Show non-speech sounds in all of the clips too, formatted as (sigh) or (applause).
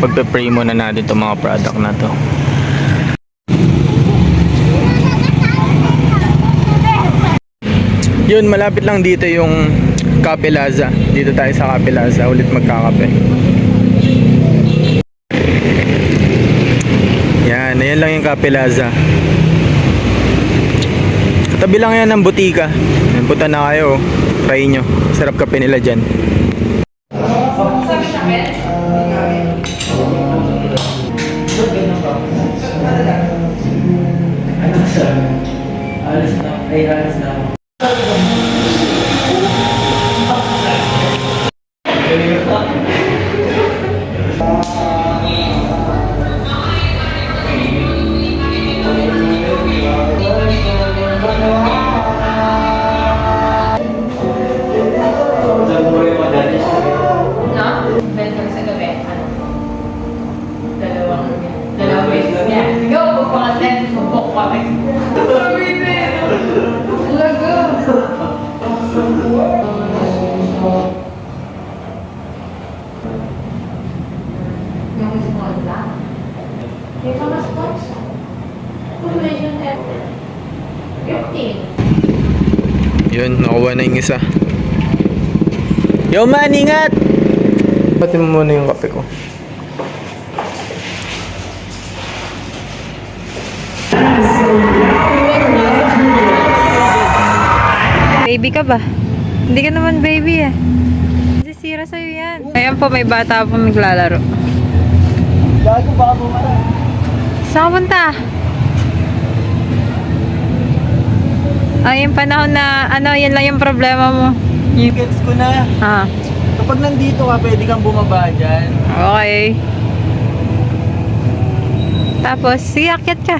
Pagpe-pray muna natin itong mga product na to. Yun, malapit lang dito yung Cafe Plaza. Dito tayo sa Cafe Plaza. Ulit magkakape. Yan, ayan lang yung Cafe Plaza. Tabi lang yan ng butika. Punta na kayo. Try nyo. Sarap kape nila dyan. Alis na. Ay, alis na. Bento sa gabi. May mga sports. Population at 15. Yun, nakuha na yung isa. Yo man, ingat! Pati mo muna yung kape ko. Baby ka ba? Hindi ka naman baby eh. Sisira sa'yo yan. Ayan po, may bata po maglalaro. Gago baka bumara. Saan ka punta? Ay, yung panahon na, ano, yan lang yung problema mo. Yung, Gets ko na. ah, Kapag nandito ka, pwede kang bumaba dyan. okay. Tapos, sige, akyat ka.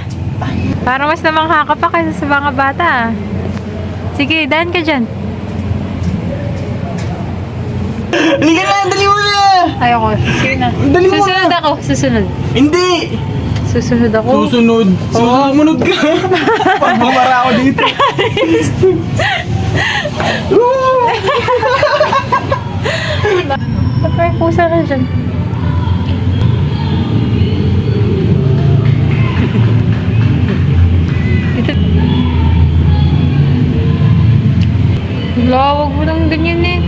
Para mas namangha ka pa kaysa sa mga bata. Sige, daan ka dyan. Halika na! Dali mo na! Ayoko. Sige na. Dali mo Susunod na. ako. Susunod. Hindi! Susunod ako. Susunod. Susunod ka. (laughs) Pag bumara ako dito. (laughs) Ba't may pusa na dyan? Ito. Wala, wag mo lang ganyan eh.